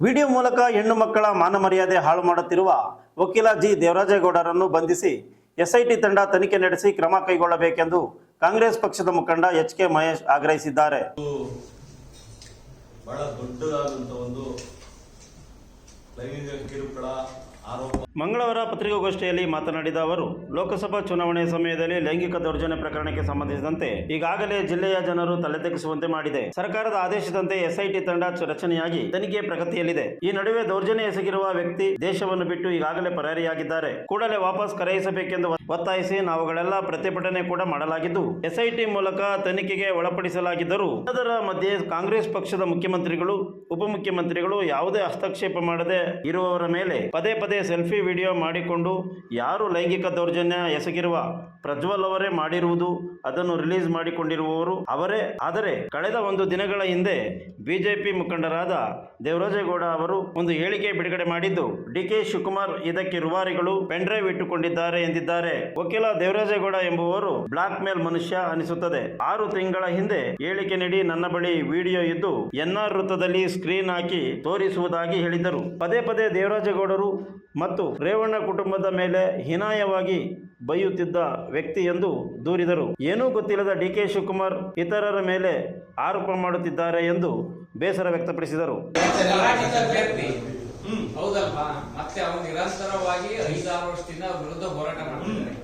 Video ಮೂಲಕ ಹೆಣ್ಣು ಮಕ್ಕಳ ಮಾನ ಮರ್ಯಾದೆ ಹಾಳು ಮಾಡುತ್ತಿರುವ ವಕೀಲ ಜಿ ದೇವರಾಜೇಗೌಡರನ್ನು ಬಂಧಿಸಿ ಎಸ್ಐಟಿ ತಂಡ ತನಿಖೆ ನಡೆಸಿ ಕ್ರಮ ಕೈಗೊಳ್ಳಬೇಕೆಂದು ಕಾಂಗ್ರೆಸ್ ಪಕ್ಷದ ಮುಖಂಡ ಎಚ್ ಕೆ ಮಹೇಶ್ ಆಗ್ರಹಿಸಿದ್ದಾರೆ. ಬಹಳ ದೊಡ್ಡದಾದಂತಹ ಒಂದು ಲೈಂಗಿಕ ಕಿರುಕುಳ ಮಂಗಳವಾರ ಪತ್ರಿಕಾಗೋಷ್ಠಿಯಲ್ಲಿ ಮಾತನಾಡಿದ ಅವರು, ಲೋಕಸಭಾ ಚುನಾವಣೆ ಸಮಯದಲ್ಲಿ ಲೈಂಗಿಕ ದೌರ್ಜನ್ಯ ಪ್ರಕರಣಕ್ಕೆ ಸಂಬಂಧಿಸಿದಂತೆ ಈಗಾಗಲೇ ಜಿಲ್ಲೆಯ ಜನರು ತಲೆತೆಗ್ಗಿಸುವಂತೆ ಮಾಡಿದೆ. ಸರ್ಕಾರದ ಆದೇಶದಂತೆ ಎಸ್ಐಟಿ ತಂಡ ರಚನೆಯಾಗಿ ತನಿಖೆ ಪ್ರಗತಿಯಲ್ಲಿದೆ. ಈ ನಡುವೆ ದೌರ್ಜನ್ಯ ಎಸಗಿರುವ ವ್ಯಕ್ತಿ ದೇಶವನ್ನು ಬಿಟ್ಟು ಈಗಾಗಲೇ ಪರಾರಿಯಾಗಿದ್ದಾರೆ. ಕೂಡಲೇ ವಾಪಸ್ ಕರೆಯಿಸಬೇಕೆಂದು ಒತ್ತಾಯಿಸಿ ನಾವುಗಳೆಲ್ಲ ಪ್ರತಿಭಟನೆ ಕೂಡ ಮಾಡಲಾಗಿದ್ದು, ಎಸ್ಐಟಿ ಮೂಲಕ ತನಿಖೆಗೆ ಒಳಪಡಿಸಲಾಗಿದ್ದರೂ ಅದರ ಮಧ್ಯೆ ಕಾಂಗ್ರೆಸ್ ಪಕ್ಷದ ಮುಖ್ಯಮಂತ್ರಿಗಳು, ಉಪಮುಖ್ಯಮಂತ್ರಿಗಳು ಯಾವುದೇ ಹಸ್ತಕ್ಷೇಪ ಮಾಡದೆ ಇರುವವರ ಮೇಲೆ ಪದೇ ಪದೇ ಸೆಲ್ಫಿ ವಿಡಿಯೋ ಮಾಡಿಕೊಂಡು ಯಾರು ಲೈಂಗಿಕ ದೌರ್ಜನ್ಯ ಎಸಗಿರುವ ಪ್ರಜ್ವಲ್ ಅವರೇ ಮಾಡಿರುವುದು, ಅದನ್ನು ರಿಲೀಸ್ ಮಾಡಿಕೊಂಡಿರುವವರು ಅವರೇ. ಆದರೆ ಕಳೆದ ಒಂದು ದಿನಗಳ ಹಿಂದೆ ಬಿಜೆಪಿ ಮುಖಂಡರಾದ ದೇವರಾಜೇಗೌಡ ಅವರು ಒಂದು ಹೇಳಿಕೆ ಬಿಡುಗಡೆ ಮಾಡಿದ್ದು, ಡಿ ಕೆ ಶಿವಕುಮಾರ್ ಇದಕ್ಕೆ ರುವಾರಿಗಳು ಪೆನ್ಡ್ರೈವ್ ಇಟ್ಟುಕೊಂಡಿದ್ದಾರೆ ಎಂದಿದ್ದಾರೆ. ವಕೀಲ ದೇವರಾಜೇಗೌಡ ಎಂಬುವರು ಬ್ಲಾಕ್ ಮೇಲ್ ಮನುಷ್ಯ ಅನಿಸುತ್ತದೆ. ಆರು ತಿಂಗಳ ಹಿಂದೆ ಹೇಳಿಕೆ ನೀಡಿ ನನ್ನ ಬಳಿ ವಿಡಿಯೋ ಇದ್ದು ಎನ್ಆರ್ ವೃತ್ತದಲ್ಲಿ ಸ್ಕ್ರೀನ್ ಹಾಕಿ ತೋರಿಸುವುದಾಗಿ ಹೇಳಿದ್ದರು. ಪದೇ ಪದೇ ದೇವರಾಜೇಗೌಡರು ಮತ್ತು ರೇವಣ್ಣ ಕುಟುಂಬದ ಮೇಲೆ ಹೀನಾಯವಾಗಿ ಬೈಯುತ್ತಿದ್ದ ವ್ಯಕ್ತಿ ಎಂದು ದೂರಿದರು. ಏನೂ ಗೊತ್ತಿಲ್ಲದ ಡಿ ಕೆ ಶಿವಕುಮಾರ್ ಇತರರ ಮೇಲೆ ಆರೋಪ ಮಾಡುತ್ತಿದ್ದಾರೆ ಎಂದು ಬೇಸರ ವ್ಯಕ್ತಪಡಿಸಿದರು. ಹೌದಲ್ವಾ ಮತ್ತೆ ಅವನು ನಿರಂತರವಾಗಿ ಐದಾರು ವರ್ಷದಿಂದ ವಿರುದ್ಧ ಹೋರಾಟ ಮಾಡ್ತಿದ್ದಾರೆ.